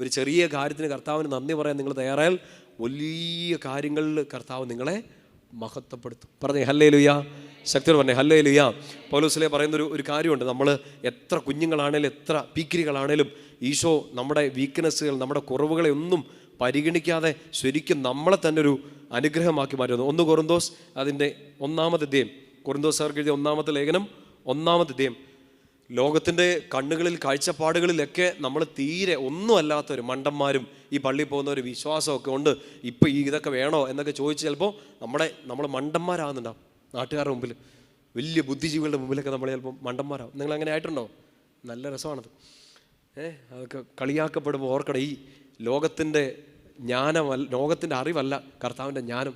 ഒരു ചെറിയ കാര്യത്തിന് കർത്താവിന് നന്ദി പറയാൻ നിങ്ങൾ തയ്യാറായാൽ വലിയ കാര്യങ്ങളിൽ കർത്താവ് നിങ്ങളെ മഹത്വപ്പെടുത്തും. പറഞ്ഞേ ഹല്ലേ ലുയാ ശക്തി പറഞ്ഞേ ഹല്ലേ ലുയാ പൗലോസിലെ പറയുന്ന ഒരു കാര്യമുണ്ട്. നമ്മൾ എത്ര കുഞ്ഞുങ്ങളാണേലും എത്ര പീക്കിരികളാണേലും ഈശോ നമ്മുടെ വീക്ക്നെസ്സുകൾ നമ്മുടെ കുറവുകളെ ഒന്നും പരിഗണിക്കാതെ ശരിക്കും നമ്മളെ തന്നെ ഒരു അനുഗ്രഹമാക്കി മാറ്റുന്നു. ഒന്ന് കൊറിന്തോസ് അതിന്റെ ഒന്നാമത്തെ അധ്യയം. കൊറിന്തോസ് അവർക്ക് എഴുതിയ ഒന്നാമത്തെ ലേഖനം ഒന്നാമത്തെ അധ്യയം. ലോകത്തിന്റെ കണ്ണുകളിൽ കാഴ്ചപ്പാടുകളിലൊക്കെ നമ്മൾ തീരെ ഒന്നും ഒരു മണ്ടന്മാരും ഈ പള്ളിയിൽ പോകുന്നവർ വിശ്വാസമൊക്കെ ഉണ്ട് ഇപ്പോൾ ഈ ഇതൊക്കെ വേണോ എന്നൊക്കെ ചോദിച്ച് ചിലപ്പോൾ നമ്മുടെ നമ്മൾ മണ്ടന്മാരാകുന്നുണ്ടാവും നാട്ടുകാരുടെ മുമ്പിൽ. വലിയ ബുദ്ധിജീവികളുടെ മുമ്പിലൊക്കെ നമ്മൾ ചിലപ്പോൾ മണ്ടന്മാരാകും നിങ്ങൾ അങ്ങനെ ആയിട്ടുണ്ടോ? നല്ല രസമാണത്. ഏ അതൊക്കെ കളിയാക്കപ്പെടുമ്പോൾ ഓർക്കണം ഈ ലോകത്തിന്റെ ജ്ഞാനമല്ല ലോകത്തിന്റെ അറിവല്ല കർത്താവിന്റെ ജ്ഞാനം.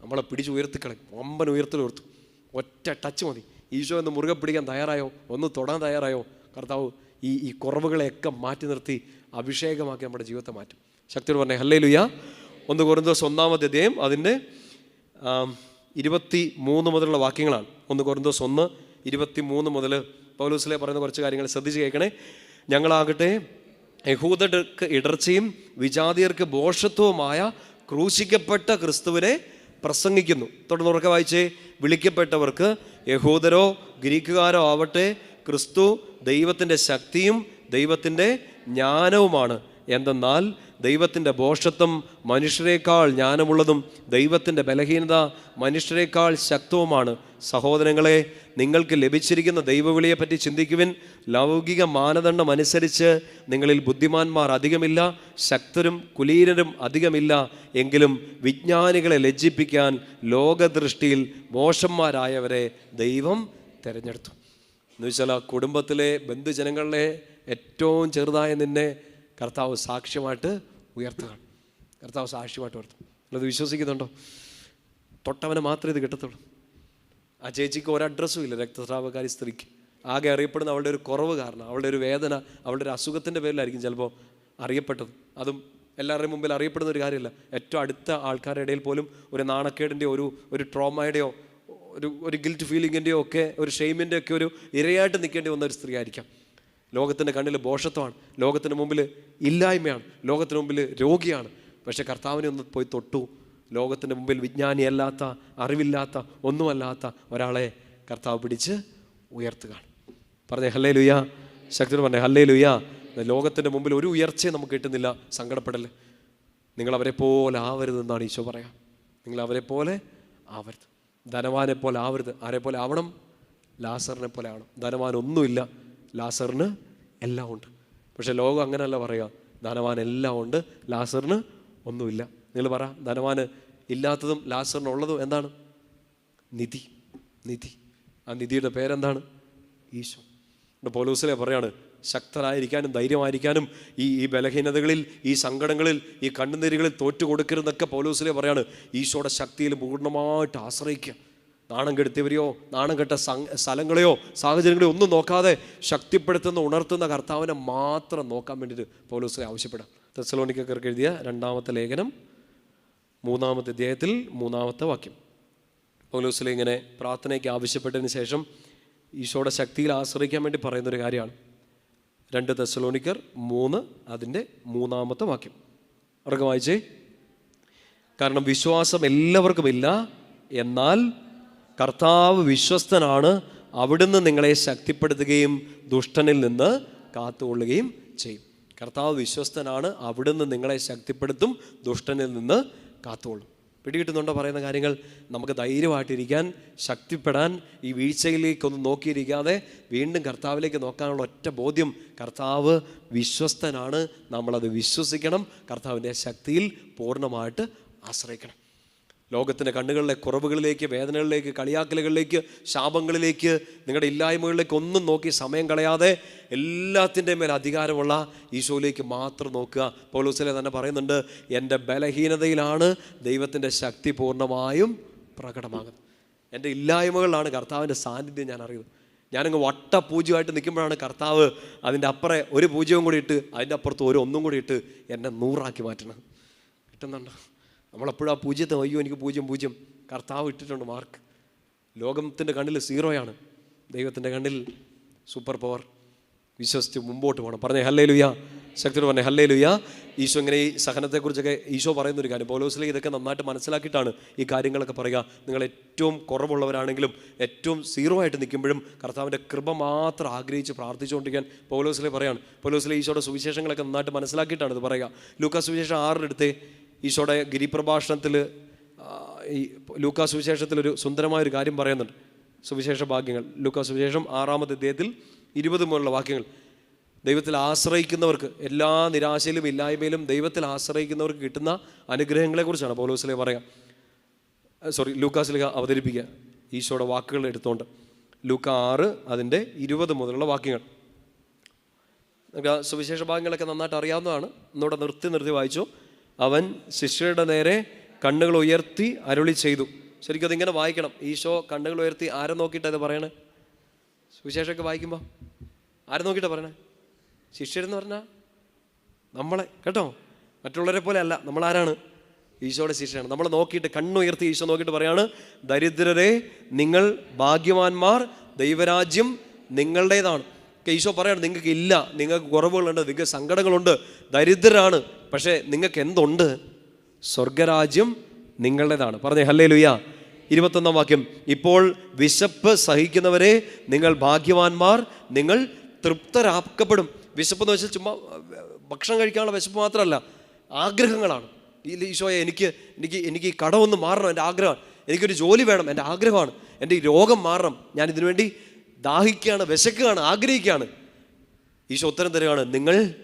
നമ്മളെ പിടിച്ച് ഉയർത്തിക്കളയും ഒമ്പൻ ഉയർത്തിൽ ഉയർത്തും ഒറ്റ ടച്ച് മതി. ഈശോ എന്ന് മുറുകെ പിടിക്കാൻ തയ്യാറായോ? ഒന്ന് തൊടാൻ തയ്യാറായോ? കർത്താവ് ഈ ഈ കുറവുകളെയൊക്കെ മാറ്റി നിർത്തി അഭിഷേകമാക്കി നമ്മുടെ ജീവിതത്തെ മാറ്റും. ശക്തിയോട് പറഞ്ഞേ ഹല്ലേ ലുയ്യ ഒന്ന് കുറന്തോസ് ഒന്നാമത്തെ അധ്യായം അതിന്റെ ഇരുപത്തി മൂന്ന് മുതലുള്ള വാക്യങ്ങളാണ്. ഒന്ന് കുറന്തോസ് ഒന്ന് ഇരുപത്തി മൂന്ന് മുതൽ പൗലൂസിലെ പറയുന്ന കുറച്ച് കാര്യങ്ങൾ ശ്രദ്ധിച്ച് കേൾക്കണേ. ഞങ്ങളാകട്ടെ യഹൂദർക്ക് ഇടർച്ചയും വിജാതിയർക്ക് ബോഷത്വവുമായ ക്രൂശിക്കപ്പെട്ട ക്രിസ്തുവിനെ പ്രസംഗിക്കുന്നു. തുടർന്ന് ഉറക്കെ വായിച്ചേ വിളിക്കപ്പെട്ടവർക്ക് യഹൂദരോ ഗ്രീക്കുകാരോ ആവട്ടെ ക്രിസ്തു ദൈവത്തിന്റെ ശക്തിയും ദൈവത്തിന്റെ ജ്ഞാനവുമാണ്. എന്തെന്നാൽ ദൈവത്തിന്റെ ബോഷത്വം മനുഷ്യരെക്കാൾ ജ്ഞാനമുള്ളതും ദൈവത്തിന്റെ ബലഹീനത മനുഷ്യരെക്കാൾ ശക്തവുമാണ്. സഹോദരങ്ങളെ നിങ്ങൾക്ക് ലഭിച്ചിരിക്കുന്ന ദൈവവിളിയെപ്പറ്റി ചിന്തിക്കുവിൻ. ലൗകിക മാനദണ്ഡം അനുസരിച്ച് നിങ്ങളിൽ ബുദ്ധിമാന്മാർ അധികമില്ല ശക്തരും കുലീനരും അധികമില്ല. എങ്കിലും വിജ്ഞാനികളെ ലജ്ജിപ്പിക്കാൻ ലോകദൃഷ്ടിയിൽ മോശന്മാരായവരെ ദൈവം തിരഞ്ഞെടുത്തു. എന്നുവെച്ചാൽ ആ കുടുംബത്തിലെ ബന്ധുജനങ്ങളിലെ ഏറ്റവും ചെറുതായ നിന്നെ കർത്താവ് സാക്ഷ്യമായിട്ട് ഉയർത്തുകയാണ് കർത്താവ് സാക്ഷ്യമായിട്ട് ഉയർത്തും. നിങ്ങളത് വിശ്വസിക്കുന്നുണ്ടോ? തൊട്ടവനെ മാത്രമേ ഇത് കിട്ടത്തുള്ളൂ. ആ ചേച്ചിക്ക് ഒരു അഡ്രസ്സും ഇല്ല രക്തസ്രാവകാരി സ്ത്രീക്ക്. ആകെ അറിയപ്പെടുന്ന അവളുടെ ഒരു കുറവ് കാരണം അവളുടെ ഒരു വേദന അവളുടെ ഒരു അസുഖത്തിന്റെ പേരിലായിരിക്കും ചിലപ്പോൾ അറിയപ്പെട്ടത്. അതും എല്ലാവരുടെയും മുമ്പിൽ അറിയപ്പെടുന്ന ഒരു കാര്യമല്ല. ഏറ്റവും അടുത്ത ആൾക്കാരുടെ ഇടയിൽ പോലും ഒരു നാണക്കേടിന്റെയോ ഒരു ഒരു ട്രോമയുടെയോ ഒരു ഒരു ഗിൽറ്റ് ഫീലിങ്ങിന്റെയോ ഒക്കെ ഒരു ഷെയിമിന്റെ ഒക്കെ ഒരു ഇരയായിട്ട് നിൽക്കേണ്ടി വന്ന ഒരു സ്ത്രീ ആയിരിക്കാം. ലോകത്തിന്റെ കണ്ണിൽ ബോഷത്വമാണ്. ലോകത്തിന് മുമ്പിൽ ഇല്ലായ്മയാണ്. ലോകത്തിന് മുമ്പിൽ രോഗിയാണ്. പക്ഷേ കർത്താവിനെ ഒന്ന് പോയി തൊട്ടു. ലോകത്തിന്റെ മുമ്പിൽ വിജ്ഞാനിയല്ലാത്ത അറിവില്ലാത്ത ഒന്നുമല്ലാത്ത ഒരാളെ കർത്താവ് പിടിച്ച് ഉയർത്തുകയാണ്. പറഞ്ഞേ ഹല്ലേ ലുയ്യ ശക്തി പറഞ്ഞേ ഹല്ലേ ലുയ്യ ലോകത്തിന്റെ മുമ്പിൽ ഒരു ഉയർച്ചയും നമുക്ക് കിട്ടുന്നില്ല. സങ്കടപ്പെടൽ നിങ്ങൾ അവരെ പോലെ ആവരുതെന്നാണ് ഈശോ പറയാം. നിങ്ങൾ അവരെ പോലെ ആവരുത്. ധനവാനെ പോലെ ആവരുത്. ആരെ പോലെ ആവണം? ലാസറിനെ പോലെ ആവണം. ധനവാൻ ഒന്നുമില്ല. ലാസറിന് എല്ലാം ഉണ്ട്. പക്ഷെ ലോകം അങ്ങനെയല്ല പറയുക. ധനവാൻ എല്ലാം ഉണ്ട് ലാസറിന് ഒന്നുമില്ല. നിങ്ങൾ പറ ധനവാന് ഇല്ലാത്തതും ലാസറിന് ഉള്ളതും എന്താണ്? നിധി നിധി. ആ നിധിയുടെ പേരെന്താണ്? ഈശോ. പോലൂസിലെ പറയാണ് ശക്തരായിരിക്കാനും ധൈര്യമായിരിക്കാനും ഈ ഈ ബലഹീനതകളിൽ ഈ സങ്കടങ്ങളിൽ ഈ കണ്ണുനീരുകളിൽ തോറ്റു കൊടുക്കരുതെന്നൊക്കെ പൗലൂസിലെ പറയാണ്. ഈശോയുടെ ശക്തിയിൽ പൂർണമായിട്ട് ആശ്രയിക്കുക. നാണം കെടുത്തിയവരെയോ നാണം കെട്ട സ്ഥലങ്ങളെയോ സാഹചര്യങ്ങളെയോ ഒന്നും നോക്കാതെ ശക്തിപ്പെടുത്തുന്ന ഉണർത്തുന്ന കർത്താവിനെ മാത്രം നോക്കാൻ വേണ്ടിയിട്ട് പോലീസ് ആവശ്യപ്പെടാം തെസലോണിക്കർക്ക് എഴുതിയ രണ്ടാമത്തെ ലേഖനം മൂന്നാമത്തെ അധ്യായത്തിൽ മൂന്നാമത്തെ വാക്യം. പോലീസിലെ ഇങ്ങനെ പ്രാർത്ഥനയ്ക്ക് ആവശ്യപ്പെട്ടതിന് ശേഷം ഈശോയുടെ ശക്തിയിൽ ആശ്രയിക്കാൻ വേണ്ടി പറയുന്നൊരു കാര്യമാണ്. രണ്ട് തെസലോണിക്കർ മൂന്ന് അതിന്റെ മൂന്നാമത്തെ വാക്യം. അവർക്ക് വായിച്ചേ കാരണം വിശ്വാസം എല്ലാവർക്കും ഇല്ല എന്നാൽ കർത്താവ് വിശ്വസ്തനാണ് അവിടുന്ന് നിങ്ങളെ ശക്തിപ്പെടുത്തുകയും ദുഷ്ടനിൽ നിന്ന് കാത്തുകൊള്ളുകയും ചെയ്യും. കർത്താവ് വിശ്വസ്തനാണ് അവിടുന്ന് നിങ്ങളെ ശക്തിപ്പെടുത്തും ദുഷ്ടനിൽ നിന്ന് കാത്തുകൊള്ളും. പിടികിട്ടുന്നുണ്ടോ പറയുന്ന കാര്യങ്ങൾ? നമുക്ക് ധൈര്യമായിട്ടിരിക്കാൻ ശക്തിപ്പെടാൻ ഈ വീഴ്ചയിലേക്കൊന്ന് നോക്കിയിരിക്കാതെ വീണ്ടും കർത്താവിലേക്ക് നോക്കാനുള്ള ഒറ്റ ബോധ്യം കർത്താവ് വിശ്വസ്തനാണ്. നമ്മളത് വിശ്വസിക്കണം. കർത്താവിന്റെ ശക്തിയിൽ പൂർണമായിട്ട് ആശ്രയിക്കണം. ലോകത്തിന്റെ കണ്ണുകളിലെ കുറവുകളിലേക്ക് വേദനകളിലേക്ക് കളിയാക്കലുകളിലേക്ക് ശാപങ്ങളിലേക്ക് നിങ്ങളുടെ ഇല്ലായ്മകളിലേക്ക് ഒന്നും നോക്കി സമയം കളയാതെ എല്ലാത്തിന്റെ മേൽ അധികാരമുള്ള ഈശോയിലേക്ക് മാത്രം നോക്കുക. പൗലോസിലെ തന്നെ പറയുന്നുണ്ട് എന്റെ ബലഹീനതയിലാണ് ദൈവത്തിന്റെ ശക്തി പൂർണമായും പ്രകടമാകുന്നത്. എന്റെ ഇല്ലായ്മകളിലാണ് കർത്താവിന്റെ സാന്നിധ്യം ഞാൻ അറിയുന്നത്. ഞാനങ്ങ് വട്ട പൂജ്യമായിട്ട് നിൽക്കുമ്പോഴാണ് കർത്താവ് അതിന്റെ അപ്പുറം ഒരു പൂജ്യവും കൂടി ഇട്ട് അതിന്റെ അപ്പുറത്ത് ഒരു ഒന്നും കൂടി ഇട്ട് എന്നെ നൂറാക്കി മാറ്റണം കിട്ടുന്നുണ്ടോ? നമ്മളെപ്പോഴും ആ പൂജ്യത്തെ അയ്യോ എനിക്ക് പൂജ്യം പൂജ്യം. കർത്താവ് ഇട്ടിട്ടുണ്ട് മാർക്ക്. ലോകത്തിന്റെ കണ്ണിൽ സീറോയാണ്. ദൈവത്തിന്റെ കണ്ണിൽ സൂപ്പർ പവർ. വിശ്വസിച്ച് മുമ്പോട്ട് പോകണം. പറഞ്ഞേ ഹല്ലേ ലുയാ ശക്തി പറഞ്ഞേ ഹല്ലേ ലുയ ഈശോ ഇങ്ങനെ ഈ സഹനത്തെക്കുറിച്ചൊക്കെ ഈശോ പറയുന്ന ഒരു കാര്യം. പോലോസിലെ ഇതൊക്കെ നന്നായിട്ട് മനസ്സിലാക്കിയിട്ടാണ് ഈ കാര്യങ്ങളൊക്കെ പറയുക. നിങ്ങൾ ഏറ്റവും കുറവുള്ളവരാണെങ്കിലും ഏറ്റവും സീറോ ആയിട്ട് നിൽക്കുമ്പോഴും കർത്താവിന്റെ കൃപ മാത്രം ആഗ്രഹിച്ച് പ്രാർത്ഥിച്ചുകൊണ്ടിരിക്കാൻ പൗലോസിലെ പറയാണ്. പൗലോസിലെ ഈശോയുടെ സുവിശേഷങ്ങളൊക്കെ നന്നായിട്ട് മനസ്സിലാക്കിയിട്ടാണ് ഇത് പറയുക. ലൂക്കാ സുവിശേഷം ആറിനെടുത്ത് ഈശോയുടെ ഗിരിപ്രഭാഷണത്തിൽ ഈ ലൂക്കാ സുവിശേഷത്തിൽ ഒരു സുന്ദരമായ ഒരു കാര്യം പറയുന്നുണ്ട്. സുവിശേഷ ഭാഗ്യങ്ങൾ. ലൂക്കാ സുവിശേഷം ആറാമത്തെ അദ്ദേഹത്തിൽ ഇരുപത് മുതലുള്ള വാക്യങ്ങൾ. ദൈവത്തിൽ ആശ്രയിക്കുന്നവർക്ക് എല്ലാ നിരാശയിലും ഇല്ലായ്മയിലും ദൈവത്തിൽ ആശ്രയിക്കുന്നവർക്ക് കിട്ടുന്ന അനുഗ്രഹങ്ങളെക്കുറിച്ചാണ് പൗലോസിലെ പറയാം. സോറി ലൂക്കാസിലേക്ക് അവതരിപ്പിക്കുക. ഈശോയുടെ വാക്കുകൾ എടുത്തുകൊണ്ട് ലൂക്ക ആറ് അതിന്റെ ഇരുപത് മുതലുള്ള വാക്യങ്ങൾ. നമുക്ക് സുവിശേഷ ഭാഗങ്ങളൊക്കെ നന്നായിട്ട് അറിയാവുന്നതാണ്. ഒന്നുകൂടെ നിർത്തി നിർത്തി വായിച്ചു. അവൻ ശിഷ്യരുടെ നേരെ കണ്ണുകൾ ഉയർത്തി അരുളി ചെയ്തു. ശരിക്കും അതിങ്ങനെ വായിക്കണം. ഈശോ കണ്ണുകൾ ഉയർത്തി ആരെ നോക്കിയിട്ടത് പറയണേ? സുവിശേഷമൊക്കെ വായിക്കുമ്പോൾ ആരെ നോക്കിയിട്ടാണ് പറയണേ? ശിഷ്യരെന്ന് പറഞ്ഞാൽ നമ്മളെ. കേട്ടോ? മറ്റുള്ളവരെ പോലെ അല്ല. നമ്മൾ ആരാണ്? ഈശോയുടെ ശിഷ്യനാണ്. നമ്മൾ നോക്കിയിട്ട് കണ്ണുയർത്തി ഈശോ നോക്കിയിട്ട് പറയാണ് ദരിദ്രരെ നിങ്ങൾ ഭാഗ്യവാന്മാർ ദൈവരാജ്യം നിങ്ങളുടേതാണ്. ഈശോ പറയാണ് നിങ്ങൾക്ക് ഇല്ല. നിങ്ങൾക്ക് കുറവുകളുണ്ട്. നിങ്ങൾക്ക് സങ്കടങ്ങളുണ്ട്. ദരിദ്രരാണ്. പക്ഷേ നിങ്ങൾക്ക് എന്തുണ്ട്? സ്വർഗരാജ്യം നിങ്ങളുടേതാണ്. പറഞ്ഞേ ഹല്ലേ ലുയ്യ ഇരുപത്തൊന്നാം വാക്യം. ഇപ്പോൾ വിശപ്പ് സഹിക്കുന്നവരെ നിങ്ങൾ ഭാഗ്യവാന്മാർ നിങ്ങൾ തൃപ്തരാക്കപ്പെടും. വിശപ്പ് എന്ന് വെച്ചാൽ ചുമ്മാ ഭക്ഷണം കഴിക്കാനുള്ള വിശപ്പ് മാത്രമല്ല ആഗ്രഹങ്ങളാണ്. ഈ ഈശോയെ എനിക്ക് എനിക്ക് എനിക്ക് ഈ കടമൊന്ന് മാറണം എന്റെ ആഗ്രഹമാണ് എനിക്കൊരു ജോലി വേണം എന്റെ ആഗ്രഹമാണ്. എന്റെ ഈ രോഗം മാറണം. ഞാൻ ഇതിനുവേണ്ടി ദാഹിക്കുകയാണ് വിശക്കുകയാണ് ആഗ്രഹിക്കുകയാണ്. ഈശോ ഉത്തരം തരികയാണ് നിങ്ങൾ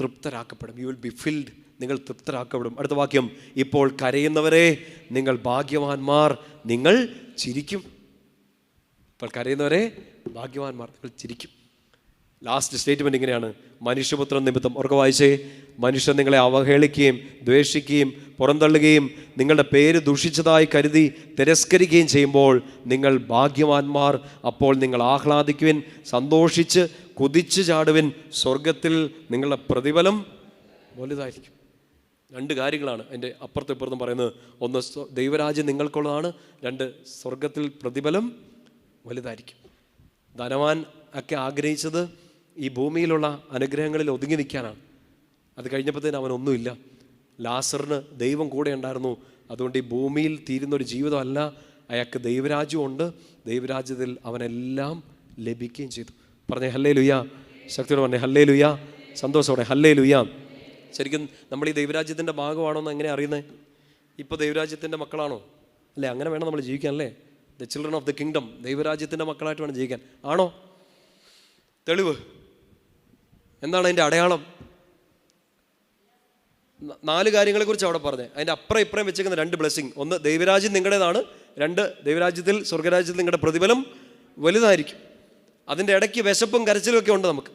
തൃപ്തരാക്കപ്പെടും. യു വിൽ ബി ഫിൽഡ് നിങ്ങൾ തൃപ്തരാക്കപ്പെടും. അടുത്ത വാക്യം ഇപ്പോൾ കരയുന്നവരെ നിങ്ങൾ ഭാഗ്യവാന്മാർ നിങ്ങൾ ചിരിക്കും. ഇപ്പോൾ കരയുന്നവരെ ഭാഗ്യവാന്മാർ നിങ്ങൾ ചിരിക്കും. ലാസ്റ്റ് സ്റ്റേറ്റ്മെന്റ് ഇങ്ങനെയാണ്. മനുഷ്യപുത്രൻ നിമിത്തം ഉറക്കെ വായിച്ചേ. മനുഷ്യൻ നിങ്ങളെ അവഹേളിക്കുകയും ദ്വേഷിക്കുകയും പുറന്തള്ളുകയും നിങ്ങളുടെ പേര് ദുഷിച്ചതായി കരുതി തിരസ്കരിക്കുകയും ചെയ്യുമ്പോൾ നിങ്ങൾ ഭാഗ്യവാന്മാർ. അപ്പോൾ നിങ്ങൾ ആഹ്ലാദിക്കുവിൻ സന്തോഷിച്ച് കുതിച്ചു ചാടുവിൻ സ്വർഗത്തിൽ നിങ്ങളുടെ പ്രതിഫലം വലുതായിരിക്കും. രണ്ട് കാര്യങ്ങളാണ് എന്റെ അപ്പുറത്തും ഇപ്പുറത്തും പറയുന്നത്. ഒന്ന് ദൈവരാജ്യം നിങ്ങൾക്കുള്ളതാണ്. രണ്ട് സ്വർഗത്തിൽ പ്രതിഫലം വലുതായിരിക്കും. ധനവാൻ ഒക്കെ ആഗ്രഹിച്ചത് ഈ ഭൂമിയിലുള്ള അനുഗ്രഹങ്ങളിൽ ഒതുങ്ങി നിൽക്കാനാണ്. അത് കഴിഞ്ഞപ്പോഴത്തേന് അവനൊന്നുമില്ല. ലാസറിന് ദൈവം കൂടെ ഉണ്ടായിരുന്നു. അതുകൊണ്ട് ഈ ഭൂമിയിൽ തീരുന്ന ഒരു ജീവിതമല്ല. അയാൾക്ക് ദൈവരാജ്യമുണ്ട്. ദൈവരാജ്യത്തിൽ അവനെല്ലാം ലഭിക്കുകയും ചെയ്തു. പറഞ്ഞേ ഹല്ലേ ലുയ്യ ശക്തിയോട് പറഞ്ഞേ ഹല്ലേ ലുയ്യ സന്തോഷത്തോടെ ഹല്ലേ ലുയ്യ ശരിക്കും നമ്മൾ ഈ ദൈവരാജ്യത്തിന്റെ ഭാഗമാണോ എന്ന് എങ്ങനെ അറിയുന്നത് ഇപ്പോൾ ദൈവരാജ്യത്തിന്റെ മക്കളാണോ? അല്ലേ അങ്ങനെ വേണം നമ്മൾ ജീവിക്കാൻ അല്ലേ? The children of the kingdom ദൈവരാജ്യത്തിന്റെ മക്കളായിട്ട് വേണം ജീവിക്കാൻ. ആണോ? തെളിവ്. എന്താണ് അതിന്റെ അടയാളം? നാല് നാല് കാര്യങ്ങളെക്കുറിച്ച് അവിടെ പറഞ്ഞത് അതിന്റെ അപ്പുറം ഇപ്പുറം വെച്ചേക്കുന്ന രണ്ട് ബ്ലെസ്സിങ്. ഒന്ന് ദൈവരാജ്യം നിങ്ങളുടേതാണ്. രണ്ട് ദൈവരാജ്യത്തിൽ സ്വർഗരാജ്യത്തിൽ നിങ്ങളുടെ പ്രതിഫലം വലുതായിരിക്കും. അതിന്റെ ഇടയ്ക്ക് വിശപ്പും കരച്ചിലും ഒക്കെ ഉണ്ട് നമുക്ക്.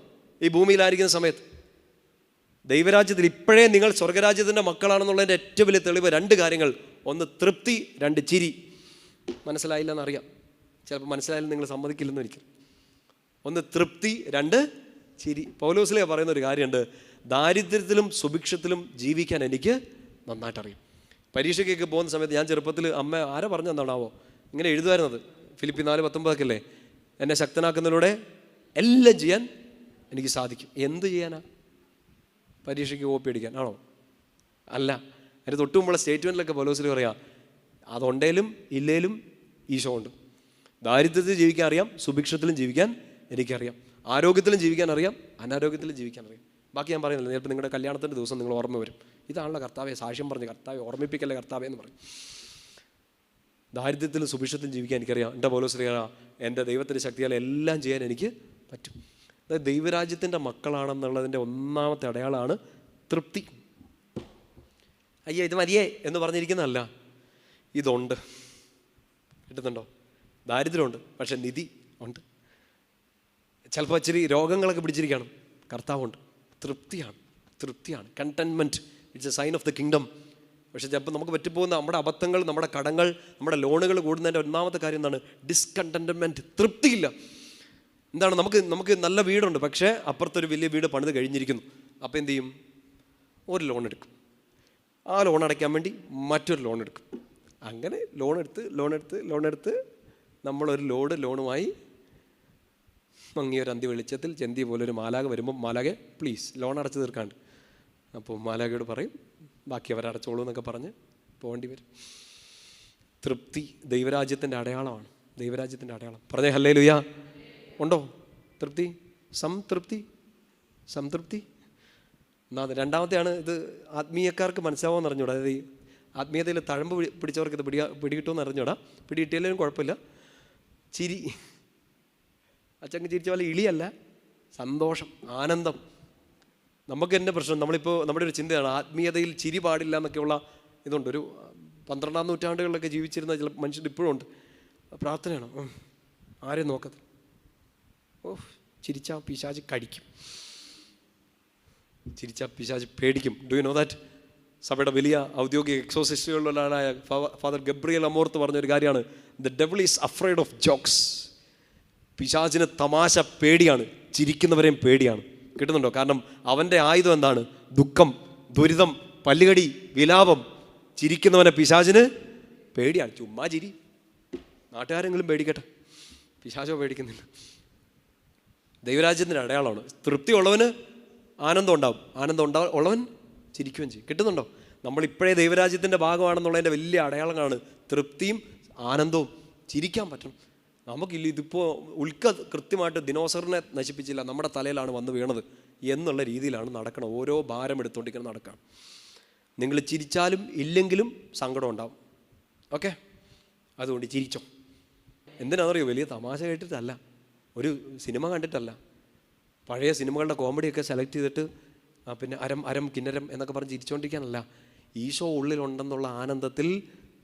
ഈ ഭൂമിയിലായിരിക്കുന്ന സമയത്ത്. ദൈവരാജ്യത്തിൽ ഇപ്പോഴേ നിങ്ങൾ സ്വർഗരാജ്യത്തിന്റെ മക്കളാണെന്നുള്ളതിന്റെ ഏറ്റവും വലിയ തെളിവ് രണ്ട് കാര്യങ്ങൾ. ഒന്ന് തൃപ്തി രണ്ട് ചിരി. മനസ്സിലായില്ല എന്നറിയാം ചിലപ്പോൾ മനസ്സിലായാലും നിങ്ങൾ സമ്മതിക്കില്ലെന്ന് ഒരിക്കലും. ഒന്ന് തൃപ്തി രണ്ട് ചിരി. പൗലോസിലെ പറയുന്ന ഒരു കാര്യമുണ്ട്. ദാരിദ്ര്യത്തിലും സുഭിക്ഷത്തിലും ജീവിക്കാൻ എനിക്ക് നന്നായിട്ടറിയാം. പരീക്ഷയ്ക്കൊക്കെ പോകുന്ന സമയത്ത് ഞാൻ ചെറുപ്പത്തിൽ അമ്മ ആരാ പറഞ്ഞു തന്നാണാവോ ഇങ്ങനെ എഴുതുമായിരുന്നത്. ഫിലിപ്പി നാല് പത്തൊമ്പതൊക്കെ അല്ലേ എന്നെ ശക്തനാക്കുന്നതിലൂടെ എല്ലാം ചെയ്യാൻ എനിക്ക് സാധിക്കും. എന്ത് ചെയ്യാനാ? പരീക്ഷയ്ക്ക് കോപ്പി അടിക്കാൻ. ആണോ? അല്ല. എന്റെ തൊട്ട് മുമ്പുള്ള സ്റ്റേറ്റ്മെന്റിലൊക്കെ പോലോസിൽ പറയാം അതുണ്ടേലും ഇല്ലേലും ഈശോ ഉണ്ട് ദാരിദ്ര്യത്തിൽ ജീവിക്കാൻ അറിയാം സുഭിക്ഷത്തിലും ജീവിക്കാൻ എനിക്കറിയാം. ആരോഗ്യത്തിലും ജീവിക്കാൻ അറിയാം അനാരോഗ്യത്തിലും ജീവിക്കാൻ അറിയാം. ബാക്കി ഞാൻ പറയുന്നില്ല. നേരത്തെ നിങ്ങളുടെ കല്യാണത്തിന്റെ ദിവസം നിങ്ങൾ ഓർമ്മ വരും. ഇതാണല്ലോ കർത്താവെ സാക്ഷ്യം പറഞ്ഞ് കർത്താവെ ഓർമ്മിപ്പിക്കല്ലേ കർത്താവെ എന്ന് പറയും. ദാരിദ്ര്യത്തിലും സുഭിക്ഷത്തിലും ജീവിക്കാൻ എനിക്കറിയാം. എന്റെ പോലോസിറിയാം എന്റെ ദൈവത്തിന്റെ ശക്തിയാൽ എല്ലാം ചെയ്യാൻ എനിക്ക് പറ്റും. അതായത് ദൈവരാജ്യത്തിന്റെ മക്കളാണെന്നുള്ളതിന്റെ ഒന്നാമത്തെ അടയാളമാണ് തൃപ്തി. അയ്യോ ഇത് മതിയേ എന്ന് പറഞ്ഞിരിക്കുന്നതല്ല. ഇതുണ്ട്. കിട്ടുന്നുണ്ടോ? ദാരിദ്ര്യമുണ്ട് പക്ഷെ നിധി ഉണ്ട്. ചിലപ്പോൾ ഇച്ചിരി രോഗങ്ങളൊക്കെ പിടിച്ചിരിക്കണം കർത്താവുണ്ട്. തൃപ്തിയാണ് തൃപ്തിയാണ്. Contentment it's a sign of the kingdom പക്ഷെ ചിലപ്പോൾ നമുക്ക് പറ്റിപ്പോകുന്ന നമ്മുടെ അബദ്ധങ്ങൾ നമ്മുടെ കടങ്ങൾ നമ്മുടെ ലോണുകൾ കൂടുന്നതിന്റെ ഒന്നാമത്തെ കാര്യം എന്താണ്? ഡിസ്കണ്ടൻമെന്റ് തൃപ്തിയില്ല. എന്താണ്? നമുക്ക് നമുക്ക് നല്ല വീടുണ്ട് പക്ഷേ അപ്പുറത്തൊരു വലിയ വീട് പണിത് കഴിഞ്ഞിരിക്കുന്നു. അപ്പോൾ എന്ത് ചെയ്യും? ഒരു ലോൺ എടുക്കും. ആ ലോൺ അടയ്ക്കാൻ വേണ്ടി മറ്റൊരു ലോൺ എടുക്കും. അങ്ങനെ ലോൺ എടുത്ത് ലോൺ എടുത്ത് ലോൺ എടുത്ത് നമ്മളൊരു ലോഡ് ലോണുമായി മങ്ങിയൊരു അന്തി വെളിച്ചത്തിൽ ചെന്തി പോലൊരു മാലാക വരുമ്പോൾ മാലാകെ പ്ലീസ് ലോൺ അടച്ചു തീർക്കാണ്ട്. അപ്പോൾ മാലാകയോട് പറയും ബാക്കി അവരടച്ചോളൂ എന്നൊക്കെ പറഞ്ഞ് പോകേണ്ടി വരും. തൃപ്തി ദൈവരാജ്യത്തിന്റെ അടയാളമാണ്. ദൈവരാജ്യത്തിന്റെ അടയാളം. പറഞ്ഞേ ഹല്ലേ ലുയാ ഉണ്ടോ? തൃപ്തി? സംതൃപ്തി? സംതൃപ്തി? എന്നാ രണ്ടാമത്തെയാണ് ഇത് ആത്മീയക്കാർക്ക് മനസ്സിലാവുമെന്ന് അറിഞ്ഞൂടാ. അതായത് ഈ ആത്മീയതയിൽ തഴമ്പ് പിടി- പിടിച്ചവർക്ക് ഇത് പിടിയാ പിടികിട്ടുമെന്ന് അറിഞ്ഞൂടാ. പിടികിട്ടിയാലും കുഴപ്പമില്ല. ചിരി. അച്ചങ്ങ് ചിരിച്ച പോലെ ഇളിയല്ല. സന്തോഷം. ആനന്ദം. നമുക്ക് എന്റെ പ്രശ്നം. നമ്മളിപ്പോൾ നമ്മുടെ ഒരു ചിന്തയാണ് ആത്മീയതയിൽ ചിരി പാടില്ല എന്നൊക്കെയുള്ള ഇതുണ്ട്. ഒരു പന്ത്രണ്ടാം നൂറ്റാണ്ടുകളിലൊക്കെ ജീവിച്ചിരുന്ന ചില മനുഷ്യർ ഇപ്പോഴും ഉണ്ട്. പ്രാർത്ഥനയാണ്. ആരെയും നോക്കത്ത് ഓ ചിരിച്ചാൽ പിശാജ് കടിക്കും. ചിരിച്ചാ പിശാജ് പേടിക്കും. ഡു യു നോ ദാറ്റ് സഭയുടെ വലിയ ഔദ്യോഗിക എക്സോസിസ്റ്റുകളിലൊരാളായ ഫാദർ ഗബ്രിയൽ അമോർത്ത് പറഞ്ഞൊരു കാര്യമാണ്. The devil is afraid of jokes പിശാചിന് തമാശ പേടിയാണ്. ചിരിക്കുന്നവരെയും പേടിയാണ്. കിട്ടുന്നുണ്ടോ? കാരണം അവന്റെ ആയുധം എന്താണ്? ദുഃഖം ദുരിതം പല്ലുകടി വിലാപം. ചിരിക്കുന്നവനെ പിശാചിന് പേടിയാണ്. ചുമ്മാ ചിരി. നാട്ടുകാരെങ്കിലും പേടിക്കട്ടെ. പിശാചോ പേടിക്കുന്നില്ല. ദൈവരാജ്യത്തിന്റെ അടയാളമാണ്. തൃപ്തി ഉള്ളവന് ആനന്ദം ഉണ്ടാവും. ആനന്ദം ഉണ്ടാ ഉള്ളവൻ ചിരിക്കുകയും ചെയ്യും. കിട്ടുന്നുണ്ടോ? നമ്മളിപ്പോഴേ ദൈവരാജ്യത്തിന്റെ ഭാഗമാണെന്നുള്ളതിന്റെ വലിയ അടയാളങ്ങളാണ്. തൃപ്തിയും ആനന്ദവും ചിരിക്കാൻ പറ്റണം. നമുക്കില്ല ഇതിപ്പോൾ ഉൽക്ക കൃത്യമായിട്ട് ദിനോസറിനെ നശിപ്പിച്ചില്ല നമ്മുടെ തലയിലാണ് വന്ന് വീണത് എന്നുള്ള രീതിയിലാണ് നടക്കണം ഓരോ ഭാരം എടുത്തുകൊണ്ടിരിക്കണം നടക്കണം നിങ്ങൾ ചിരിച്ചാലും ഇല്ലെങ്കിലും സങ്കടം ഉണ്ടാവും. ഓക്കെ? അതുകൊണ്ട് ചിരിച്ചോ. എന്തിനാണെന്നറിയോ വലിയ തമാശ കേട്ടിട്ടല്ല ഒരു സിനിമ കണ്ടിട്ടല്ല. പഴയ സിനിമകളുടെ കോമഡിയൊക്കെ സെലക്ട് ചെയ്തിട്ട് പിന്നെ അരം അരം കിന്നരം എന്നൊക്കെ പറഞ്ഞ് ചിരിച്ചുകൊണ്ടിരിക്കാനല്ല ഈശോ ഉള്ളിലുണ്ടെന്നുള്ള ആനന്ദത്തിൽ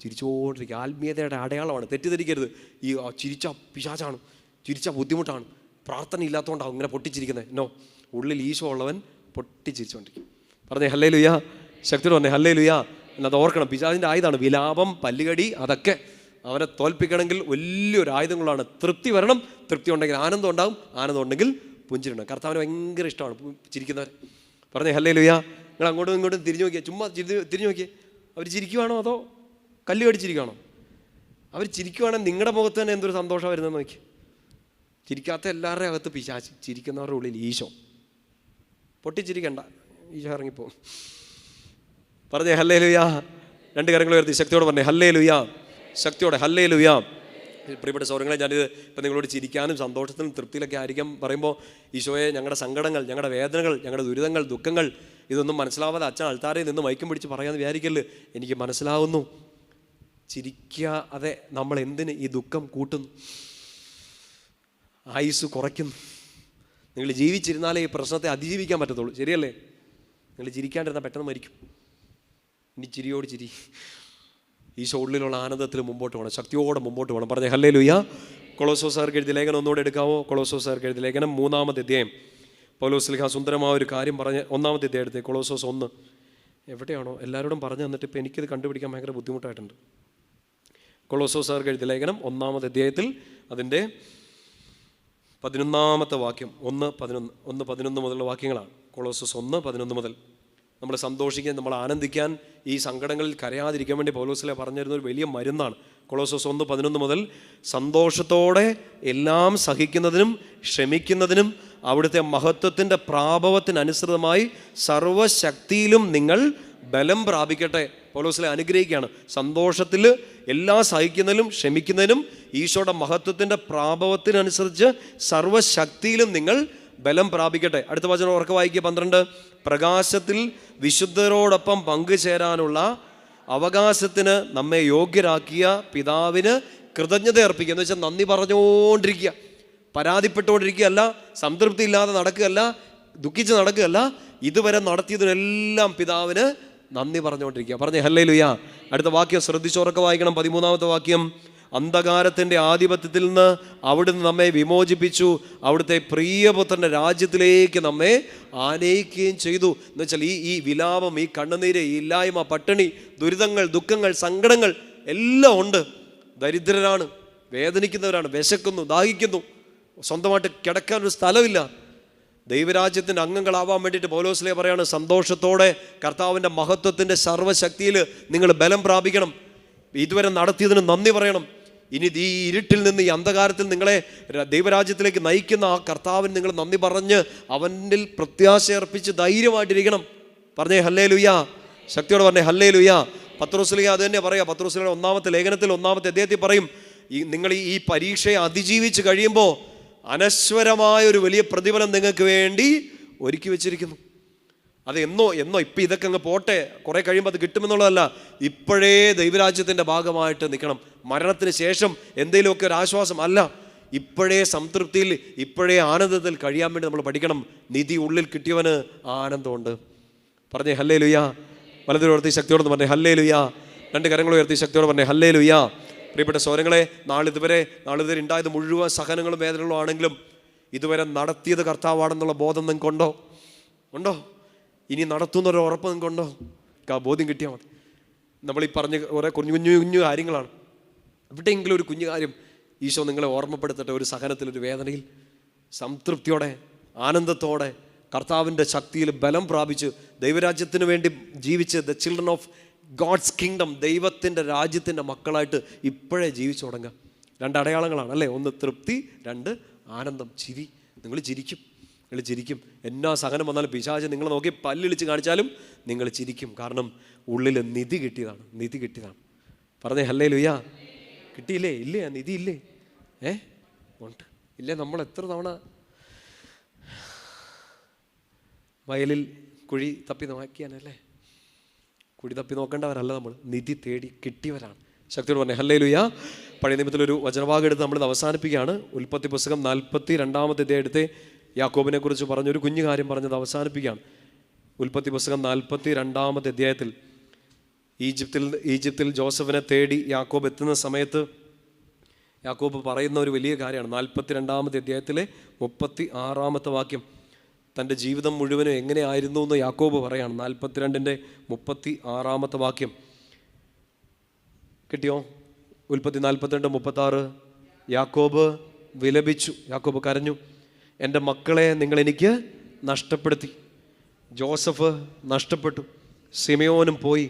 ചിരിച്ചുകൊണ്ടിരിക്കുക ആത്മീയതയുടെ അടയാളമാണ്. തെറ്റിദ്ധരിക്കരുത്. ഈ ചിരിച്ച പിശാചാണ്. ചിരിച്ച ബുദ്ധിമുട്ടാണ്. പ്രാർത്ഥന ഇല്ലാത്തതുകൊണ്ടാണ് ഇങ്ങനെ പൊട്ടിച്ചിരിക്കുന്നത് നോ ഉള്ളിൽ ഈശോ ഉള്ളവൻ പൊട്ടിച്ചിരിച്ചുകൊണ്ടിരിക്കും പറഞ്ഞേ ഹല്ലേ ലുയാ ശക്തി പറഞ്ഞേ ഹല്ലേ ലുയാ എന്നത് ഓർക്കണം പിശാചിന്റെ ആയുധമാണ്. വിലാപം പല്ലുകടി അതൊക്കെ അവനെ തോൽപ്പിക്കണമെങ്കിൽ വലിയൊരു ആയുധങ്ങളാണ്. തൃപ്തി വരണം. തൃപ്തി ഉണ്ടെങ്കിൽ ആനന്ദം ഉണ്ടാകും ആനന്ദം ഉണ്ടെങ്കിൽ പുഞ്ചിരിണം കർത്താവിന് ഭയങ്കര ഇഷ്ടമാണ് ചിരിക്കുന്നവർ പറഞ്ഞേ ഹല്ലേ ലുയാ നിങ്ങൾ അങ്ങോട്ടും ഇങ്ങോട്ടും തിരിഞ്ഞു നോക്കിയാൽ ചുമ്മാ തിരിഞ്ഞു നോക്കിയേ. അവർ ചിരിക്കുവാണോ അതോ കല്ല് കടിച്ചിരിക്കുകയാണോ? അവർ ചിരിക്കുവാണെങ്കിൽ നിങ്ങളുടെ മുഖത്ത് തന്നെ എന്തൊരു സന്തോഷം വരുന്നത് നോക്കി. ചിരിക്കാത്ത എല്ലാവരുടെയും അകത്ത് പിശാച്ച് ചിരിക്കുന്നവരുടെ ഉള്ളിൽ ഈശോ. പൊട്ടിച്ചിരിക്കണ്ട. ഈശോ ഇറങ്ങിപ്പോവും പറഞ്ഞേ ഹല്ലേ ലുയാ രണ്ട് കരങ്ങൾ ഉയർത്തി ശക്തിയോട് പറഞ്ഞേ ഹല്ലേ ലുയാ ശക്തിയോടെ ഹല്ലേ ലുയാ പ്രിയപ്പെട്ട സൗരങ്ങളെ ഞാനിത് ഇപ്പം നിങ്ങളോട് ചിരിക്കാനും സന്തോഷത്തിനും തൃപ്തിയിലൊക്കെ ആയിരിക്കും പറയുമ്പോൾ ഈശോയെ ഞങ്ങളുടെ സങ്കടങ്ങൾ ഞങ്ങളുടെ വേദനകൾ ഞങ്ങളുടെ ദുരിതങ്ങൾ ദുഃഖങ്ങൾ ഇതൊന്നും മനസ്സിലാവാതെ അച്ഛൻ അൾത്താരയിൽ നിന്ന് മയക്കും പിടിച്ച് പറയാമെന്ന് വിചാരിക്കല്ല്. എനിക്ക് മനസ്സിലാവുന്നു. ചിരിക്കാതെ നമ്മൾ എന്തിന് ഈ ദുഃഖം കൂട്ടുന്നു? ആയുസ് കുറയ്ക്കുന്നു. നിങ്ങൾ ജീവിച്ചിരുന്നാലേ ഈ പ്രശ്നത്തെ അതിജീവിക്കാൻ പറ്റത്തുള്ളൂ. ശരിയല്ലേ? നിങ്ങൾ ചിരിക്കാണ്ടിരുന്നാൽ പെട്ടെന്ന് മരിക്കും. ഇനി ചിരിയോട് ചിരി. ഈശോ ഉള്ളിലുള്ള ആനന്ദത്തിൽ മുമ്പോട്ട് പോകണം. ശക്തിയോടെ മുമ്പോട്ട് പോകണം. പറഞ്ഞേ ഹല്ലേ ലുയ്യ കൊളോസോ സാർക്ക് എഴുതിയ ലേഖനം ഒന്നുകൂടെ എടുക്കാമോ കൊളോസോ സാർക്ക് എഴുതിയ ലേഖനം മൂന്നാമത്തെ അധ്യായം. പൗലോസ്ലിഹ സുന്ദരമായ ഒരു കാര്യം പറഞ്ഞ് ഒന്നാമത്തെ അധ്യായം എടുത്തേ കൊളോസോസ് ഒന്ന്. എവിടെയാണോ? എല്ലാവരോടും പറഞ്ഞു തന്നിട്ട് ഇപ്പോൾ എനിക്കിത് കണ്ടുപിടിക്കാൻ ഭയങ്കര ബുദ്ധിമുട്ടായിട്ടുണ്ട്. കൊളോസോ സാർക്ക് എഴുതിയ ലേഖനം ഒന്നാമത്തെ അധ്യായത്തിൽ അതിന്റെ പതിനൊന്നാമത്തെ വാക്യം ഒന്ന് പതിനൊന്ന് ഒന്ന് പതിനൊന്ന് മുതലുള്ള വാക്യങ്ങളാണ്. കൊളോസസ് ഒന്ന് പതിനൊന്ന് മുതൽ. നമ്മൾ സന്തോഷിക്കാൻ നമ്മൾ ആനന്ദിക്കാൻ ഈ സങ്കടങ്ങളിൽ കരയാതിരിക്കാൻ വേണ്ടി പൗലോസിലെ പറഞ്ഞിരുന്ന ഒരു വലിയ മരുന്നാണ്. കൊളോസസ് ഒന്ന് പതിനൊന്ന് മുതൽ സന്തോഷത്തോടെ എല്ലാം സഹിക്കുന്നതിനും ക്ഷമിക്കുന്നതിനും അവിടുത്തെ മഹത്വത്തിന്റെ പ്രാഭവത്തിനനുസൃതമായി സർവശക്തിയിലും നിങ്ങൾ ബലം പ്രാപിക്കട്ടെ. പോലോസിലെ അനുഗ്രഹിക്കുകയാണ്. സന്തോഷത്തിൽ എല്ലാം സഹിക്കുന്നതിലും ക്ഷമിക്കുന്നതിനും ഈശോയുടെ മഹത്വത്തിന്റെ പ്രാഭവത്തിനനുസരിച്ച് സർവശക്തിയിലും നിങ്ങൾ ബലം പ്രാപിക്കട്ടെ. അടുത്ത വചനം ഉറക്കെ വായിക്കുക. പന്ത്രണ്ട്. പ്രകാശത്തിൽ വിശുദ്ധരോടൊപ്പം പങ്കുചേരാനുള്ള അവകാശത്തിന് നമ്മെ യോഗ്യരാക്കിയ പിതാവിന് കൃതജ്ഞത അർപ്പിക്കുക. എന്ന് വെച്ചാൽ നന്ദി പറഞ്ഞുകൊണ്ടിരിക്കുക. പരാതിപ്പെട്ടുകൊണ്ടിരിക്കുകയല്ല. സംതൃപ്തി ഇല്ലാതെ നടക്കുകയല്ല. ദുഃഖിച്ച് നടക്കുകയല്ല. ഇതുവരെ നടത്തിയതിനെല്ലാം പിതാവിന് നന്ദി പറഞ്ഞുകൊണ്ടിരിക്കുക. പറഞ്ഞേ ഹല്ലേ ലുയാ അടുത്ത വാക്യം ശ്രദ്ധിച്ചോറൊക്കെ വായിക്കണം. പതിമൂന്നാമത്തെ വാക്യം. അന്ധകാരത്തിന്റെ ആധിപത്യത്തിൽ നിന്ന് അവിടുന്ന് നമ്മെ വിമോചിപ്പിച്ചു. അവിടുത്തെ പ്രിയപുത്രന്റെ രാജ്യത്തിലേക്ക് നമ്മെ ആനയിക്കുകയും ചെയ്തു. എന്ന് വെച്ചാൽ ഈ ഈ വിലാപം ഈ കണ്ണുനീര് ഈ ഇല്ലായ്മ പട്ടിണി ദുരിതങ്ങൾ ദുഃഖങ്ങൾ സങ്കടങ്ങൾ എല്ലാം ഉണ്ട്. ദരിദ്രരാണ് വേദനിക്കുന്നവരാണ് വിശക്കുന്നു ദാഹിക്കുന്നു. സ്വന്തമായിട്ട് കിടക്കാൻ ഒരു സ്ഥലമില്ല. ദൈവരാജ്യത്തിന്റെ അംഗങ്ങളാവാൻ വേണ്ടിയിട്ട് പൗലോസ്ലേ പറയാണ് സന്തോഷത്തോടെ കർത്താവിന്റെ മഹത്വത്തിന്റെ സർവശക്തിയിൽ നിങ്ങൾ ബലം പ്രാപിക്കണം. ഇതുവരെ നടത്തിയതിന് നന്ദി പറയണം. ഇനി ഈ ഇരുട്ടിൽ നിന്ന് ഈ അന്ധകാരത്തിൽ നിങ്ങളെ ദൈവരാജ്യത്തിലേക്ക് നയിക്കുന്ന ആ കർത്താവിന് നിങ്ങൾ നന്ദി പറഞ്ഞ് അവനിൽ പ്രത്യാശ അർപ്പിച്ച് ധൈര്യമായിട്ടിരിക്കണം. പറഞ്ഞേ ഹല്ലേ ലുയ്യ ശക്തിയോട് പറഞ്ഞേ ഹല്ലേ ലുയ്യ പത്രോസ്ലിയ അത് തന്നെ പറയാം. പത്രോസ്ലിയുടെ ഒന്നാമത്തെ ലേഖനത്തിൽ ഒന്നാമത്തെ അദ്ദേഹത്തിൽ പറയും ഈ നിങ്ങൾ ഈ പരീക്ഷയെ അതിജീവിച്ച് കഴിയുമ്പോൾ അനശ്വരമായ ഒരു വലിയ പ്രതിഫലം നിങ്ങൾക്ക് വേണ്ടി ഒരുക്കി വെച്ചിരിക്കുന്നു. അത് എന്നോ എന്നോ ഇപ്പം ഇതൊക്കെ അങ്ങ് പോട്ടെ കുറേ കഴിയുമ്പോൾ അത് കിട്ടുമെന്നുള്ളതല്ല. ഇപ്പോഴേ ദൈവരാജ്യത്തിന്റെ ഭാഗമായിട്ട് നിൽക്കണം. മരണത്തിന് ശേഷം എന്തെങ്കിലുമൊക്കെ ഒരു ആശ്വാസം അല്ല. ഇപ്പോഴേ സംതൃപ്തിയിൽ ഇപ്പോഴേ ആനന്ദത്തിൽ കഴിയാൻ വേണ്ടി നമ്മൾ പഠിക്കണം. നിധി ഉള്ളിൽ കിട്ടിയവന് ആനന്ദമുണ്ട്. പറഞ്ഞേ ഹല്ലേ ലുയ്യ വലതൊരു ഉയർത്തി ശക്തിയോട് പറഞ്ഞേ ഹല്ലേ ലുയ്യ രണ്ട് കരങ്ങൾ ഉയർത്തി ശക്തിയോട് പറഞ്ഞേ ഹല്ലേ ലുയ്യ പ്രിയപ്പെട്ട സ്വരങ്ങളെ നാളിതുവരെ നാളിതുവരെ ഉണ്ടായത് മുഴുവൻ സഹനങ്ങളും വേദനകളും ആണെങ്കിലും ഇതുവരെ നടത്തിയത് കർത്താവാണെന്നുള്ള ബോധം നിങ്ങൾക്കുണ്ടോ? ഉണ്ടോ? ഇനി നടത്തുന്നൊരു ഉറപ്പ് നിങ്ങൾക്കുണ്ടോ? ബോധ്യം കിട്ടിയാൽ മതി. നമ്മൾ ഈ പറഞ്ഞ കുറേ കുഞ്ഞു കുഞ്ഞു കുഞ്ഞു കാര്യങ്ങളാണ്. എവിടെയെങ്കിലും ഒരു കുഞ്ഞു കാര്യം ഈശോ നിങ്ങളെ ഓർമ്മപ്പെടുത്തട്ടെ ഒരു സഹനത്തിൽ ഒരു വേദനയിൽ സംതൃപ്തിയോടെ ആനന്ദത്തോടെ കർത്താവിന്റെ ശക്തിയിൽ ബലം പ്രാപിച്ച് ദൈവരാജ്യത്തിന് വേണ്ടി ജീവിച്ച് the children of God's kingdom ദൈവത്തിന്റെ രാജ്യത്തിന്റെ മക്കളായിട്ട് ഇപ്പോഴേ ജീവിച്ചു തുടങ്ങുക. രണ്ട് അടയാളങ്ങളാണ് അല്ലേ? ഒന്ന് തൃപ്തി രണ്ട് ആനന്ദം ചിരി. നിങ്ങൾ ചിരിക്കും. നിങ്ങൾ ചിരിക്കും. എന്നാ സഹനം വന്നാലും പിശാച് നിങ്ങൾ നോക്കി പല്ലിളിച്ച് കാണിച്ചാലും നിങ്ങൾ ചിരിക്കും. കാരണം ഉള്ളിൽ നിധി കിട്ടിയതാണ്. നിധി കിട്ടിയതാണ്. പറഞ്ഞേ ഹല്ലേ ലുയാ കിട്ടിയില്ലേ? ഇല്ലേ? ആ നിധി ഇല്ലേ? ഏ? ഉണ്ട്. ഇല്ലേ? നമ്മൾ എത്ര തവണ വയലിൽ കുഴി തപ്പി നോക്കിയാനല്ലേ? കുഴി തപ്പി നോക്കേണ്ടവരല്ല നമ്മൾ. നിധി തേടി കിട്ടിയവരാണ്. ശക്തിയോട് പറഞ്ഞു ഹല്ലേ ലുയ്യ പഴയ നിയമത്തിലൊരു വചനഭാഗം എടുത്ത് നമ്മളിത് അവസാനിപ്പിക്കുകയാണ്. ഉൽപ്പത്തി പുസ്തകം നാൽപ്പത്തി രണ്ടാമത്തെ അധ്യായത്തെ യാക്കോബിനെ കുറിച്ച് പറഞ്ഞൊരു കുഞ്ഞു കാര്യം പറഞ്ഞത് അവസാനിപ്പിക്കുകയാണ്. ഉൽപ്പത്തി പുസ്തകം നാൽപ്പത്തി രണ്ടാമത്തെ അധ്യായത്തിൽ ഈജിപ്തിൽ ഈജിപ്തിൽ ജോസഫിനെ തേടി യാക്കോബ് എത്തുന്ന സമയത്ത് യാക്കോബ് പറയുന്ന ഒരു വലിയ കാര്യമാണ്. നാൽപ്പത്തി രണ്ടാമത്തെ അധ്യായത്തിലെ മുപ്പത്തി ആറാമത്തെ വാക്യം. തന്റെ ജീവിതം മുഴുവനും എങ്ങനെയായിരുന്നു എന്ന് യാക്കോബ് പറയാണ്. നാൽപ്പത്തിരണ്ടിന്റെ മുപ്പത്തി ആറാമത്തെ വാക്യം. കിട്ടിയോ? ഉൽപ്പത്തി നാൽപ്പത്തിരണ്ട് മുപ്പത്തി ആറ് യാക്കോബ് വിലപിച്ചു. യാക്കോബ് കരഞ്ഞു. എന്റെ മക്കളെ നിങ്ങൾ എനിക്ക് നഷ്ടപ്പെടുത്തി. ജോസഫ് നഷ്ടപ്പെട്ടു. സിമയോനും പോയി.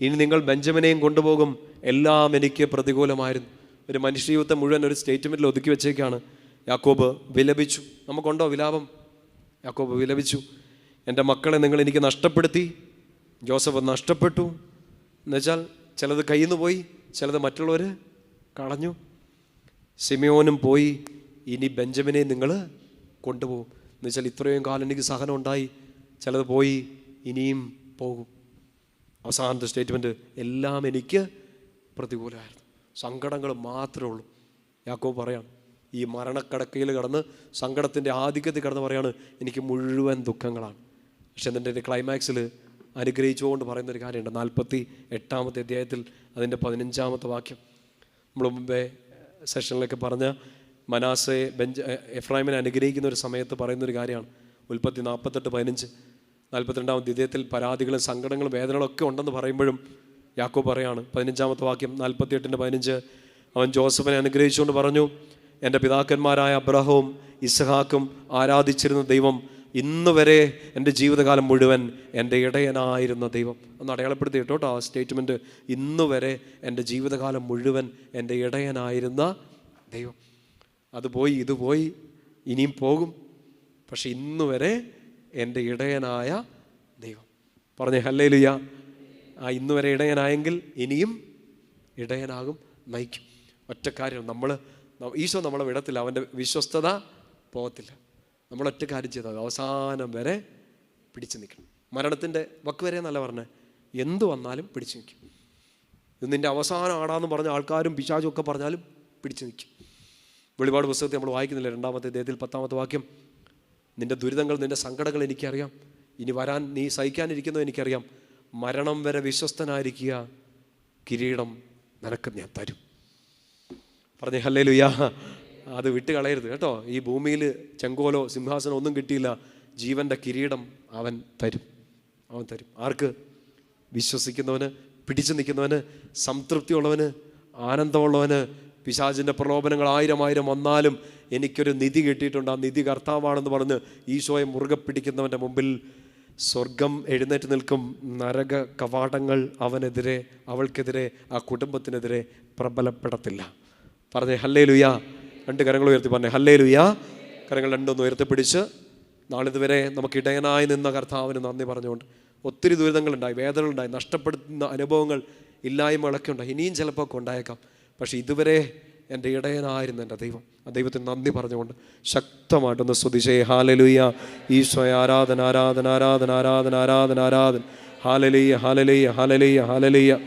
ഇനി നിങ്ങൾ ബെഞ്ചമിനെയും കൊണ്ടുപോകും. എല്ലാം എനിക്ക് പ്രതികൂലമായിരുന്നു. ഒരു മനുഷ്യജീവിതത്തെ മുഴുവൻ ഒരു സ്റ്റേറ്റ്മെന്റിൽ ഒതുക്കി വെച്ചേക്കാണ്. യാക്കോബ് വിലപിച്ചു. നമുക്കുണ്ടോ വിലാപം? യാക്കോബ് വിലപിച്ചു. എന്റെ മക്കളെ നിങ്ങൾ എനിക്ക് നഷ്ടപ്പെടുത്തി. ജോസഫ് നഷ്ടപ്പെട്ടു. എന്നുവെച്ചാൽ ചിലത് കയ്യിൽ നിന്ന് പോയി ചിലത് മറ്റുള്ളവർ കളഞ്ഞു. സിമിയോനും പോയി. ഇനി ബെഞ്ചമിനെ നിങ്ങൾ കൊണ്ടുപോകും. എന്നുവെച്ചാൽ ഇത്രയും കാലം എനിക്ക് സഹനം ഉണ്ടായി. ചിലത് പോയി ഇനിയും പോകും. അവസാനത്തെ സ്റ്റേറ്റ്മെന്റ് എല്ലാം എനിക്ക് പ്രതികൂലമായിരുന്നു. സങ്കടങ്ങൾ മാത്രമേ ഉള്ളൂ. യാക്കോ പറയാണ് ഈ മരണക്കടക്കയിൽ കടന്ന് സങ്കടത്തിന്റെ ആധിക്യത്തിൽ കടന്ന് പറയാണ് എനിക്ക് മുഴുവൻ ദുഃഖങ്ങളാണ്. പക്ഷെ എന്നിട്ട് ക്ലൈമാക്സിൽ അനുഗ്രഹിച്ചുകൊണ്ട് പറയുന്നൊരു കാര്യമുണ്ട്. നാൽപ്പത്തി എട്ടാമത്തെ അധ്യായത്തിൽ അതിന്റെ പതിനഞ്ചാമത്തെ വാക്യം. നമ്മൾ മുമ്പേ സെഷനിലൊക്കെ പറഞ്ഞ മനാസെ ബെഞ്ച് എഫ്രൈമിനെ അനുഗ്രഹിക്കുന്ന ഒരു സമയത്ത് പറയുന്നൊരു കാര്യമാണ്. ഉൽപ്പത്തി നാൽപ്പത്തെട്ട് പതിനഞ്ച്. നാൽപ്പത്തിരണ്ടാമത്തെ അധ്യായത്തിൽ പരാതികളും സങ്കടങ്ങളും വേദനകളൊക്കെ ഉണ്ടെന്ന് പറയുമ്പോഴും യാക്കോ പറയാണ് പതിനഞ്ചാമത്തെ വാക്യം നാൽപ്പത്തിയെട്ടിന്റെ പതിനഞ്ച്. അവൻ ജോസഫിനെ അനുഗ്രഹിച്ചുകൊണ്ട് പറഞ്ഞു എന്റെ പിതാക്കന്മാരായ അബ്രഹവും ഇസ്ഹാക്കും ആരാധിച്ചിരുന്ന ദൈവം ഇന്ന് വരെ എന്റെ ജീവിതകാലം മുഴുവൻ എന്റെ ഇടയനായിരുന്ന ദൈവം. ഒന്ന് അടയാളപ്പെടുത്തി കേട്ടോ ആ സ്റ്റേറ്റ്മെന്റ്. ഇന്ന് വരെ എന്റെ ജീവിതകാലം മുഴുവൻ എന്റെ ഇടയനായിരുന്ന ദൈവം. അത് പോയി ഇത് പോയി ഇനിയും പോകും. പക്ഷെ ഇന്ന് വരെ എന്റെ ഇടയനായ ദൈവം. പറഞ്ഞേ ഹല്ലേ ലുയ്യ ആ ഇന്ന് വരെ ഇടയനായെങ്കിൽ ഇനിയും ഇടയനാകും നയിക്കും. ഒറ്റക്കാര്യം നമ്മൾ ഈശോ നമ്മളെ വിടത്തില്ല. അവന്റെ വിശ്വസ്തത പോകത്തില്ല. നമ്മൾ ഒറ്റ കാര്യം ചെയ്താൽ അവസാനം വരെ പിടിച്ചു നിൽക്കണം. മരണത്തിന്റെ വക്ക് വരെ എന്നല്ല പറഞ്ഞത് എന്ത് വന്നാലും പിടിച്ചു നിൽക്കും. നിന്റെ അവസാനം ആടാന്ന് പറഞ്ഞ ആൾക്കാരും പിശാചും ഒക്കെ പറഞ്ഞാലും പിടിച്ചു നിൽക്കും. വെളിപാട് പുസ്തകത്തെ നമ്മൾ വായിക്കുന്നില്ല? രണ്ടാമത്തെ ദേഹത്തിൽ പത്താമത്തെ വാക്യം. നിന്റെ ദുരിതങ്ങൾ നിന്റെ സങ്കടങ്ങൾ എനിക്കറിയാം. ഇനി വരാൻ നീ സഹിക്കാനിരിക്കുന്നത് എനിക്കറിയാം. മരണം വരെ വിശ്വസ്തനായിരിക്കുക. കിരീടം നിനക്ക് ഞാൻ തരും. പറഞ്ഞേ ഹല്ലേ ലുയാ അത് വിട്ട് കളയരുത് കേട്ടോ. ഈ ഭൂമിയിൽ ചെങ്കോലോ സിംഹാസനോ ഒന്നും കിട്ടിയില്ല. ജീവന്റെ കിരീടം അവൻ തരും. അവൻ തരും. ആർക്ക്? വിശ്വസിക്കുന്നവന് പിടിച്ചു നിൽക്കുന്നവന് സംതൃപ്തിയുള്ളവന് ആനന്ദമുള്ളവന് പിശാചിന്റെ പ്രലോഭനങ്ങൾ ആയിരം ആയിരം വന്നാലും എനിക്കൊരു നിധി കിട്ടിയിട്ടുണ്ട്. ആ നിധി കർത്താവാണെന്ന് പറഞ്ഞ് ഈശോയെ മുറുകെ പിടിക്കുന്നവന്റെ മുമ്പിൽ സ്വർഗം എഴുന്നേറ്റ് നിൽക്കും. നരക കവാടങ്ങൾ അവനെതിരെ അവൾക്കെതിരെ ആ കുടുംബത്തിനെതിരെ പ്രബലപ്പെടത്തില്ല. പറഞ്ഞേ ഹല്ലേ ലുയാ രണ്ട് കരങ്ങൾ ഉയർത്തി പറഞ്ഞേ ഹല്ലേ ലുയാ കരങ്ങൾ രണ്ടൊന്ന് ഉയർത്തിപ്പിടിച്ച് നാളിതുവരെ നമുക്ക് ഇടയനായി നിന്ന കർത്താവിന് നന്ദി പറഞ്ഞുകൊണ്ട് ഒത്തിരി ദുരിതങ്ങളുണ്ടായി വേദനകളുണ്ടായി നഷ്ടപ്പെടുത്തുന്ന അനുഭവങ്ങൾ ഇല്ലായ്മകളൊക്കെ ഉണ്ടായി. ഇനിയും ചിലപ്പോൾ ഒക്കെ ഉണ്ടായേക്കാം. പക്ഷേ ഇതുവരെ എന്റെ ഇടയനായിരുന്നു എന്റെ ദൈവം. ആ ദൈവത്തിന് നന്ദി പറഞ്ഞുകൊണ്ട് ശക്തമായിട്ടൊന്ന് സ്തുതിച്ചേ ഹാലലുയ്യ ഈശോ ആരാധന ആരാധന ആരാധന ആരാധന ആരാധന ആരാധന. ഹാലലിയ ഹാലലിയ ഹാലലിയ ഹാലലിയ